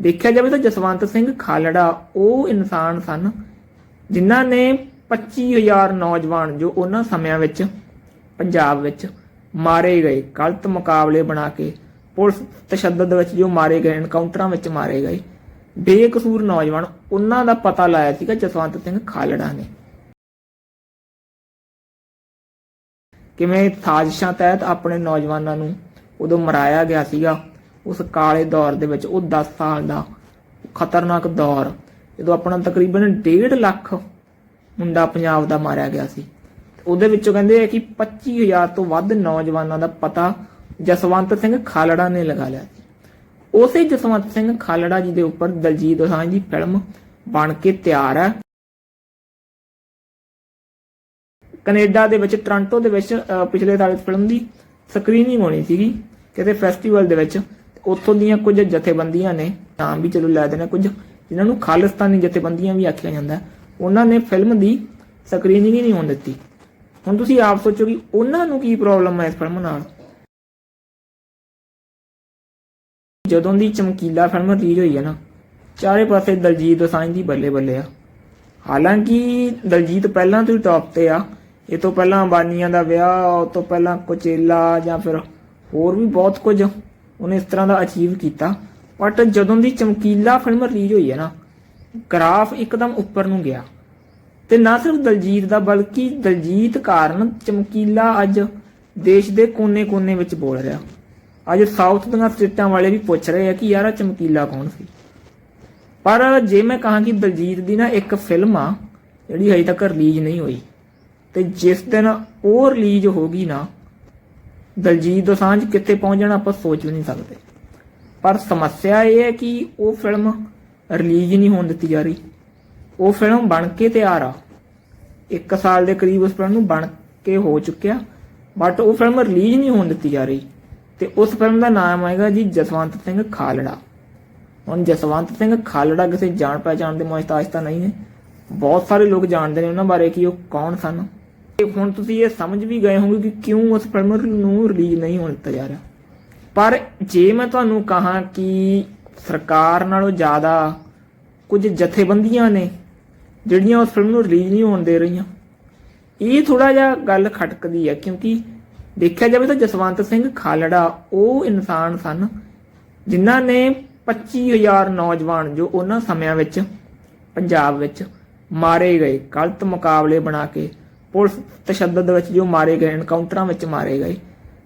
ਦੇਖਿਆ ਜਾਵੇ ਤਾਂ ਜਸਵੰਤ ਸਿੰਘ ਖਾਲੜਾ, ਉਹ ਇਨਸਾਨ ਸਨ ਜਿਨ੍ਹਾਂ ਨੇ 25000 ਨੌਜਵਾਨ ਜੋ ਉਹਨਾਂ ਸਮਿਆਂ ਵਿੱਚ ਪੰਜਾਬ ਵਿੱਚ ਮਾਰੇ ਗਏ, ਗਲਤ ਮੁਕਾਬਲੇ ਬਣਾ ਕੇ ਪੁਲਿਸ ਤਸ਼ੱਦਦ ਵਿੱਚ ਜੋ ਮਾਰੇ ਗਏ, ਐਨਕਾਊਂਟਰਾਂ ਵਿੱਚ ਮਾਰੇ ਗਏ। ਬੇਕਸੂਰ ਨੌਜਵਾਨ ਉਹਨਾਂ ਦਾ ਪਤਾ ਲਾਇਆ ਸੀਗਾ ਜਸਵੰਤ ਸਿੰਘ ਖਾਲੜਾ ਨੇ। ਕਿਵੇਂ ਸਾਜ਼ਿਸ਼ਾਂ ਤਹਿਤ ਆਪਣੇ ਨੌਜਵਾਨਾਂ ਨੂੰ ਉਦੋਂ ਮਰਾਇਆ ਗਿਆ ਸੀਗਾ ਉਸ ਕਾਲੇ ਦੌਰ ਦੇ ਵਿੱਚ, ਉਹ 10 ਸਾਲ ਦਾ ਖਤਰਨਾਕ ਦੌਰ। ਜਦੋਂ ਆਪਣਾ ਤਕਰੀਬਨ 1.5 ਲੱਖ ਮੁੰਡਾ ਪੰਜਾਬ ਦਾ ਮਾਰਿਆ ਗਿਆ ਸੀ ਉਹਦੇ ਵਿੱਚੋਂ ਕਹਿੰਦੇ ਆ ਕਿ 25000 ਤੋਂ ਵੱਧ ਨੌਜਵਾਨਾਂ ਦਾ ਪਤਾ ਜਸਵੰਤ ਸਿੰਘ ਖਾਲੜਾ ਨੇ ਲਗਾ ਲਿਆ ਉਸੇ ਜਸਵੰਤ ਸਿੰਘ ਖਾਲੜਾ ਜੀ ਦੇ ਉੱਪਰ ਦਲਜੀਤ ਦੋਸਾਂਝ ਦੀ ਫਿਲਮ ਬਣ ਕੇ ਤਿਆਰ ਹੈ। ਕੈਨੇਡਾ ਦੇ ਵਿੱਚ, ਟੋਰਾਂਟੋ ਦੇ ਵਿੱਚ ਪਿਛਲੇ ਸਾਲ ਇਸ ਫਿਲਮ ਦੀ ਸਕਰੀਨਿੰਗ ਹੋਣੀ ਸੀਗੀ, ਕਿਤੇ ਫੈਸਟੀਵਲ ਦੇ ਵਿੱਚ। ਉੱਥੋਂ ਦੀਆਂ ਕੁਝ ਜਥੇਬੰਦੀਆਂ ਨੇ ਨਾਮ ਵੀ ਚਲੋ ਲੈ ਦੇਣਾ ਕੁਝ, ਜਿਨ੍ਹਾਂ ਨੂੰ ਖਾਲਿਸਤਾਨੀ ਜਥੇਬੰਦੀਆਂ ਵੀ ਆਖਿਆ ਜਾਂਦਾ, ਉਹਨਾਂ ਨੇ ਫਿਲਮ ਦੀ ਸਕਰੀਨਿੰਗ ਹੀ ਨਹੀਂ ਹੋਣ ਦਿੱਤੀ। ਹੁਣ ਤੁਸੀਂ ਆਪ ਸੋਚੋ ਕਿ ਉਹਨਾਂ ਨੂੰ ਕੀ ਪ੍ਰੋਬਲਮ ਹੈ ਇਸ ਫਿਲਮ ਨਾਲ? ਜਦੋਂ ਦੀ ਚਮਕੀਲਾ ਫਿਲਮ ਰਿਲੀਜ਼ ਹੋਈ ਹੈ ਨਾ, ਚਾਰੇ ਪਾਸੇ ਦਲਜੀਤ ਦੋਸਾਂਝ ਦੀ ਬੱਲੇ ਬੱਲੇ ਆ। ਹਾਲਾਂਕਿ ਦਲਜੀਤ ਪਹਿਲਾਂ ਤੋਂ ਹੀ ਟੌਪ ਤੇ ਆ, ਇਹ ਤੋਂ ਪਹਿਲਾਂ ਅੰਬਾਨੀਆਂ ਦਾ ਵਿਆਹ, ਉਹ ਤੋਂ ਪਹਿਲਾਂ ਕੋਚੇਲਾ ਜਾਂ ਫਿਰ ਹੋਰ ਵੀ ਬਹੁਤ ਕੁਝ। ਉਹਨੇ ਇਸ ਤਰ੍ਹਾਂ ਦਾ ਅਚੀਵ ਕੀਤਾ। ਬਟ ਜਦੋਂ ਦੀ ਚਮਕੀਲਾ ਫਿਲਮ ਰਿਲੀਜ਼ ਹੋਈ ਹੈ ਨਾ ਗ੍ਰਾਫ ਇੱਕਦਮ ਉੱਪਰ ਨੂੰ ਗਿਆ। ਤੇ ਨਾ ਸਿਰਫ ਦਲਜੀਤ ਦਾ, ਬਲਕਿ ਦਲਜੀਤ ਕਾਰਨ ਚਮਕੀਲਾ ਅੱਜ ਦੇਸ਼ ਦੇ ਕੋਨੇ-ਕੋਨੇ ਵਿੱਚ ਬੋਲ ਰਿਹਾ। ਅੱਜ ਸਾਊਥ ਦੀਆਂ ਸਟੇਟਾਂ ਵਾਲੇ ਵੀ ਪੁੱਛ ਰਹੇ ਆ ਕਿ ਯਾਰ ਆਹ ਚਮਕੀਲਾ ਕੌਣ ਸੀ? ਪਰ ਜੇ ਮੈਂ ਕਹਾਂ ਕਿ ਦਲਜੀਤ ਦੀ ਨਾ ਇੱਕ ਫਿਲਮ ਆ, ਜਿਹੜੀ ਹਜੇ ਤੱਕ ਰਿਲੀਜ਼ ਨਹੀਂ ਹੋਈ, ਤੇ ਜਿਸ ਦਿਨ ਉਹ ਰਿਲੀਜ਼ ਹੋਗੀ ਨਾ ਦਲਜੀਤ ਦੋਸਾਂਝ ਕਿੱਥੇ ਪਹੁੰਚ ਜਾਣਾ ਆਪਾਂ ਸੋਚ ਵੀ ਨਹੀਂ ਸਕਦੇ। ਪਰ ਸਮੱਸਿਆ ਇਹ ਹੈ ਕਿ ਉਹ ਫਿਲਮ ਰਿਲੀਜ਼ ਨਹੀਂ ਹੋਣ ਦਿੱਤੀ ਜਾ ਰਹੀ। ਉਹ ਫਿਲਮ ਬਣ ਕੇ ਤਿਆਰ ਆ। ਇੱਕ ਸਾਲ ਦੇ ਕਰੀਬ ਉਸ ਫਿਲਮ ਨੂੰ ਬਣ ਕੇ ਹੋ ਚੁੱਕਿਆ। ਬਟ ਉਹ ਫਿਲਮ ਰਿਲੀਜ਼ ਨਹੀਂ ਹੋਣ ਦਿੱਤੀ ਜਾ ਰਹੀ। ਤੇ ਉਸ ਫਿਲਮ ਦਾ ਨਾਮ ਆਏਗਾ ਜੀ ਜਸਵੰਤ ਸਿੰਘ ਖਾਲੜਾ। ਹੁਣ ਜਸਵੰਤ ਸਿੰਘ ਖਾਲੜਾ ਕਿਸੇ ਜਾਣ ਪਹਿਚਾਣ ਦੇ ਮੁਹਤਾਜ ਤਾਂ ਨਹੀਂ ਨੇ ਬਹੁਤ ਸਾਰੇ ਲੋਕ ਜਾਣਦੇ ਨੇ ਉਹਨਾਂ ਬਾਰੇ ਕਿ ਉਹ ਕੌਣ ਸਨ। ਹੁਣ ਤੁਸੀਂ ਇਹ ਸਮਝ ਵੀ ਗਏ ਹੋਵੋਗੇ ਕਿ ਕਿਉਂ ਉਸ ਫਿਲਮ ਨੂੰ ਰਿਲੀਜ਼ ਨਹੀਂ ਹੋਣ ਦਿੱਤਾ ਜਾ ਰਿਹਾ। ਪਰ ਜੇ ਮੈਂ ਤੁਹਾਨੂੰ ਕਹਾਂ ਕਿ ਸਰਕਾਰ ਨਾਲੋਂ ਜ਼ਿਆਦਾ ਕੁਝ ਜਥੇਬੰਦੀਆਂ ਨੇ ਜਿਹੜੀਆਂ ਉਸ ਫਿਲਮ ਨੂੰ ਰਿਲੀਜ਼ ਨਹੀਂ ਹੋਣ ਦੇ ਰਹੀਆਂ, ਇਹ ਥੋੜਾ ਜਿਹਾ ਗੱਲ ਖਟਕਦੀ ਹੈ ਕਿਉਂਕਿ ਦੇਖਿਆ ਜਾਵੇ ਤਾਂ ਜਸਵੰਤ ਸਿੰਘ ਖਾਲੜਾ ਉਹ ਇਨਸਾਨ ਸਨ ਜਿਨ੍ਹਾਂ ਨੇ 25000 ਨੌਜਵਾਨ ਜੋ ਉਹਨਾਂ ਸਮਿਆਂ ਵਿੱਚ ਪੰਜਾਬ ਵਿੱਚ ਮਾਰੇ ਗਏ, ਗਲਤ ਮੁਕਾਬਲੇ ਬਣਾ ਕੇ ਪੁਲਿਸ ਤਸ਼ੱਦਦ ਵਿੱਚ ਜੋ ਮਾਰੇ ਗਏ ਐਨਕਾਊਂਟਰਾਂ ਵਿੱਚ ਮਾਰੇ ਗਏ,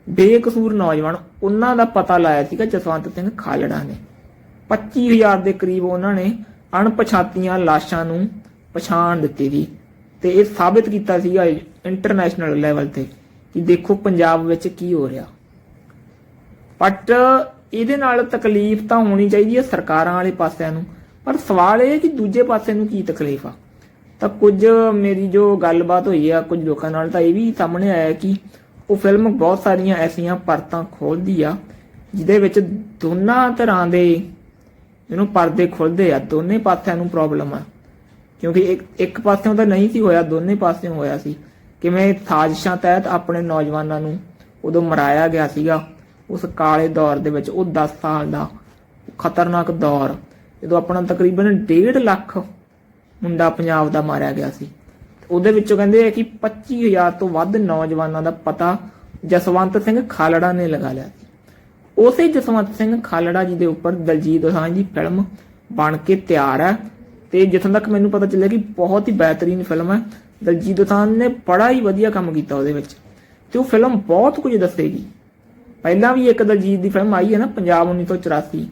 ਬੇਕਸੂਰ ਨੌਜਵਾਨ ਉਹਨਾਂ ਦਾ ਪਤਾ ਲਾਇਆ ਸੀਗਾ ਜਸਵੰਤ ਸਿੰਘ ਖਾਲੜਾ ਨੇ। 25000 ਦੇ ਕਰੀਬ ਉਹਨਾਂ ਨੇ ਅਣਪਛਾਤੀਆਂ ਲਾਸ਼ਾਂ ਨੂੰ ਪਛਾਣ ਦਿੱਤੀ ਸੀ ਤੇ ਇਹ ਸਾਬਿਤ ਕੀਤਾ ਸੀਗਾ ਇੰਟਰਨੈਸ਼ਨਲ ਲੈਵਲ ਤੇ ਕਿ ਦੇਖੋ ਪੰਜਾਬ ਵਿੱਚ ਕੀ ਹੋ ਰਿਹਾ। ਬਟ ਇਹਦੇ ਨਾਲ ਤਕਲੀਫ ਤਾਂ ਹੋਣੀ ਚਾਹੀਦੀ ਹੈ ਸਰਕਾਰਾਂ ਵਾਲੇ ਪਾਸਿਆਂ ਨੂੰ, ਪਰ ਸਵਾਲ ਇਹ ਹੈ ਕਿ ਦੂਜੇ ਪਾਸੇ ਨੂੰ ਕੀ ਤਕਲੀਫ ਆ? ਤਾਂ ਕੁਝ ਮੇਰੀ ਜੋ ਗੱਲਬਾਤ ਹੋਈ ਆ, ਕੁਝ ਲੋਕਾਂ ਨਾਲ ਤਾਂ ਇਹ ਵੀ ਸਾਹਮਣੇ ਆਇਆ ਕਿ ਉਹ ਫਿਲਮ ਬਹੁਤ ਸਾਰੀਆਂ ਐਸੀਆਂ ਪਰਤਾਂ ਖੋਲਦੀ ਆ, ਜਿਹਦੇ ਵਿੱਚ ਦੋਨਾਂ ਤਰ੍ਹਾਂ ਦੇ ਇਹਨੂੰ ਪਰਦੇ ਖੁੱਲਦੇ ਆ, ਦੋਨੇ ਪਾਸਿਆਂ ਨੂੰ ਪ੍ਰੋਬਲਮ ਆ। ਕਿਉਂਕਿ ਇੱਕ ਇੱਕ ਪਾਸਿਓਂ ਤਾਂ ਨਹੀਂ ਸੀ ਹੋਇਆ, ਦੋਨੇ ਪਾਸਿਓਂ ਹੋਇਆ ਸੀ। ਕਿਵੇਂ ਸਾਜ਼ਿਸ਼ਾਂ ਤਹਿਤ ਆਪਣੇ ਨੌਜਵਾਨਾਂ ਨੂੰ ਉਦੋਂ ਮਰਾਇਆ ਗਿਆ ਸੀਗਾ, ਉਸ ਕਾਲੇ ਦੌਰ ਦੇ ਵਿੱਚ, ਉਹ 10 ਸਾਲ ਦਾ ਖਤਰਨਾਕ ਦੌਰ, ਜਦੋਂ ਆਪਣਾ ਤਕਰੀਬਨ 1.5 ਲੱਖ ਮੁੰਡਾ ਪੰਜਾਬ ਦਾ ਮਾਰਿਆ ਗਿਆ ਸੀ। ਉਹਦੇ ਵਿੱਚੋਂ ਕਹਿੰਦੇ ਆ ਕਿ 25000 ਤੋਂ ਵੱਧ ਨੌਜਵਾਨਾਂ ਦਾ ਪਤਾ ਜਸਵੰਤ ਸਿੰਘ ਖਾਲੜਾ ਨੇ ਲਗਾ ਲਿਆ ਉਸੇ ਜਸਵੰਤ ਸਿੰਘ ਖਾਲੜਾ ਜੀ ਦੇ ਉੱਪਰ ਦਲਜੀਤ ਦੋਸਾਂਝ ਦੀ ਫਿਲਮ ਬਣ ਕੇ ਤਿਆਰ ਹੈ ਤੇ ਜਿੱਥੋਂ ਤੱਕ ਮੈਨੂੰ ਪਤਾ ਚੱਲਿਆ ਕਿ ਬਹੁਤ ਹੀ ਬਿਹਤਰੀਨ ਫਿਲਮ ਹੈ। ਦਲਜੀਤ ਦੋਸਾਂਝ ਨੇ ਬੜਾ ਹੀ ਵਧੀਆ ਕੰਮ ਕੀਤਾ ਉਹਦੇ ਵਿੱਚ ਤੇ ਉਹ ਫਿਲਮ ਬਹੁਤ ਕੁਝ ਦੱਸੇਗੀ। ਪਹਿਲਾਂ ਵੀ ਇੱਕ ਦਲਜੀਤ ਦੀ ਫਿਲਮ ਆਈ ਹੈ ਨਾ, ਪੰਜਾਬ 1984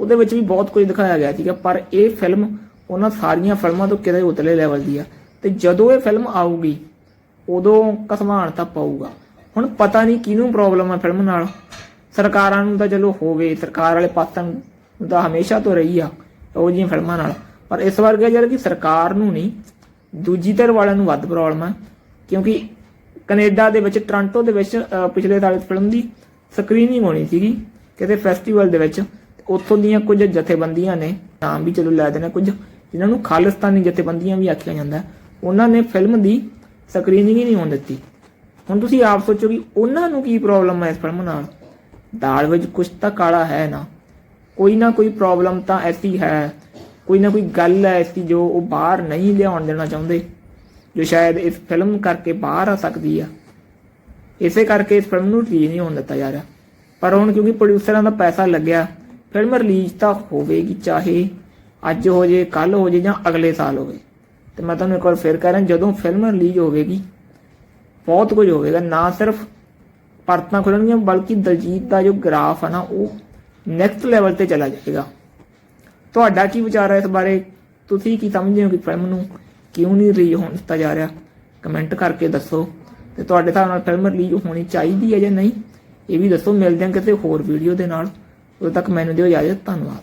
ਉਹਦੇ ਵਿੱਚ ਵੀ ਬਹੁਤ ਕੁਝ ਦਿਖਾਇਆ ਗਿਆ ਸੀਗਾ, ਪਰ ਇਹ ਫਿਲਮ ਉਹਨਾਂ ਸਾਰੀਆਂ ਫਿਲਮਾਂ ਤੋਂ ਕਿਤੇ ਉਤਲੇ ਲੈਵਲ ਦੀ ਆ। ਤੇ ਜਦੋਂ ਇਹ ਫਿਲਮ ਆਊਗੀ, ਉਦੋਂ ਕਸਮਾਨ ਤਾਂ ਪਊਗਾ। ਹੁਣ ਪਤਾ ਨਹੀਂ ਕਿਹਨੂੰ ਪ੍ਰੋਬਲਮ ਹੈ ਫਿਲਮ ਨਾਲ। ਸਰਕਾਰਾਂ ਨੂੰ ਤਾਂ ਚਲੋ ਹੋਵੇ, ਸਰਕਾਰ ਵਾਲੇ ਪਾਸਾਂ ਨੂੰ ਤਾਂ ਹਮੇਸ਼ਾ ਤੋਂ ਰਹੀ ਆ ਉਹ ਜਿਹੀਆਂ ਫਿਲਮਾਂ ਨਾਲ। ਪਰ ਇਸ ਵਾਰ ਗਿਆ ਯਾਰ ਕਿ ਸਰਕਾਰ ਨੂੰ ਨਹੀਂ, ਦੂਜੀ ਧਿਰ ਵਾਲਿਆਂ ਨੂੰ ਵੱਧ ਪ੍ਰੋਬਲਮ ਹੈ ਕਿਉਂਕਿ ਕੈਨੇਡਾ ਦੇ ਵਿੱਚ, ਟੋਰਾਂਟੋ ਦੇ ਵਿੱਚ ਪਿਛਲੇ ਸਾਲ ਫਿਲਮ ਦੀ ਸਕਰੀਨਿੰਗ ਹੋਣੀ ਸੀਗੀ, ਕਿਤੇ ਫੈਸਟੀਵਲ ਦੇ ਵਿੱਚ। ਉੱਥੋਂ ਦੀਆਂ ਕੁਝ ਜਥੇਬੰਦੀਆਂ ਨੇ, ਨਾਮ ਵੀ ਚਲੋ ਲੈ ਦੇਣਾ ਕੁਝ। ਜਿਨ੍ਹਾਂ ਨੂੰ ਖਾਲਿਸਤਾਨੀ ਜਥੇਬੰਦੀਆਂ ਵੀ ਆਖਿਆ ਜਾਂਦਾ ਉਹਨਾਂ ਨੇ ਫਿਲਮ ਦੀ ਸਕਰੀਨਿੰਗ ਹੀ ਨਹੀਂ ਹੋਣ ਦਿੱਤੀ। ਹੁਣ ਤੁਸੀਂ ਆਪ ਸੋਚੋ ਕਿ ਉਹਨਾਂ ਨੂੰ ਕੀ ਪ੍ਰੋਬਲਮ ਹੈ ਇਸ ਫਿਲਮ ਨਾਲ? ਦਾਲ ਵਿੱਚ ਕੁਝ ਤਾਂ ਕਾਲਾ ਹੈ ਨਾ। ਕੋਈ ਨਾ ਕੋਈ ਪ੍ਰੋਬਲਮ ਤਾਂ ਐਸੀ ਹੈ। ਕੋਈ ਨਾ ਕੋਈ ਗੱਲ ਹੈ ਐਸੀ ਜੋ ਉਹ ਬਾਹਰ ਨਹੀਂ ਲਿਆਉਣ ਦੇਣਾ ਚਾਹੁੰਦੇ, ਜੋ ਸ਼ਾਇਦ ਇਸ ਫਿਲਮ ਕਰਕੇ ਬਾਹਰ ਆ ਸਕਦੀ ਆ। ਇਸੇ ਕਰਕੇ ਇਸ ਫਿਲਮ ਨੂੰ ਰਿਲੀਜ਼ ਨਹੀਂ ਹੋਣ ਦਿੱਤਾ ਜਾ ਰਿਹਾ। ਪਰ ਹੁਣ ਕਿਉਂਕਿ ਪ੍ਰੋਡਿਊਸਰਾਂ ਦਾ ਪੈਸਾ ਲੱਗਿਆ ਫਿਲਮ ਰਿਲੀਜ਼ ਤਾਂ ਹੋਵੇਗੀ ਚਾਹੇ ਅੱਜ ਹੋ ਜੇ ਕੱਲ ਹੋ ਜੇ ਜਾਂ ਅਗਲੇ ਸਾਲ ਹੋਵੇ। ਤੇ ਮੈਂ ਤੁਹਾਨੂੰ ਇੱਕ ਵਾਰ ਫੇਰ ਕਹਿ ਰਿਹਾ, ਜਦੋਂ ਫਿਲਮ ਰਿਲੀਜ਼ ਹੋਵੇਗੀ, ਬਹੁਤ ਕੁਝ ਹੋਵੇਗਾ, ਨਾ ਸਿਰਫ ਪਰਤਾਂ ਖੁੱਲਣਗੀਆਂ, ਬਲਕਿ ਦਲਜੀਤ ਦਾ ਜੋ ਗ੍ਰਾਫ ਹੈ ਨਾ, ਉਹ ਨੈਕਸਟ ਲੈਵਲ ਤੇ ਚਲਾ ਜਾਏਗਾ। ਤੁਹਾਡਾ ਕੀ ਵਿਚਾਰ ਹੈ ਇਸ ਬਾਰੇ? ਤੁਸੀਂ ਕੀ ਸਮਝਦੇ ਹੋ ਕਿ ਫਿਲਮ ਨੂੰ ਕਿਉਂ ਨਹੀਂ ਰਿਲੀਜ਼ ਹੋਣ ਦਿੱਤਾ ਜਾ ਰਿਹਾ? ਕਮੈਂਟ ਕਰਕੇ ਦੱਸੋ। ਤੇ ਤੁਹਾਡੇ ਹਿਸਾਬ ਨਾਲ ਫਿਲਮ ਰਿਲੀਜ਼ ਹੋਣੀ ਚਾਹੀਦੀ ਹੈ ਜਾਂ ਨਹੀਂ? ਇਹ ਵੀ ਦੱਸੋ, ਮਿਲਦੇ ਹਾਂ ਕਿਸੇ ਹੋਰ ਵੀਡੀਓ ਦੇ ਨਾਲ। ਉਦੋਂ ਤੱਕ ਮੈਨੂੰ ਦਿਓ ਇਜਾਜ਼ਤ, ਧੰਨਵਾਦ।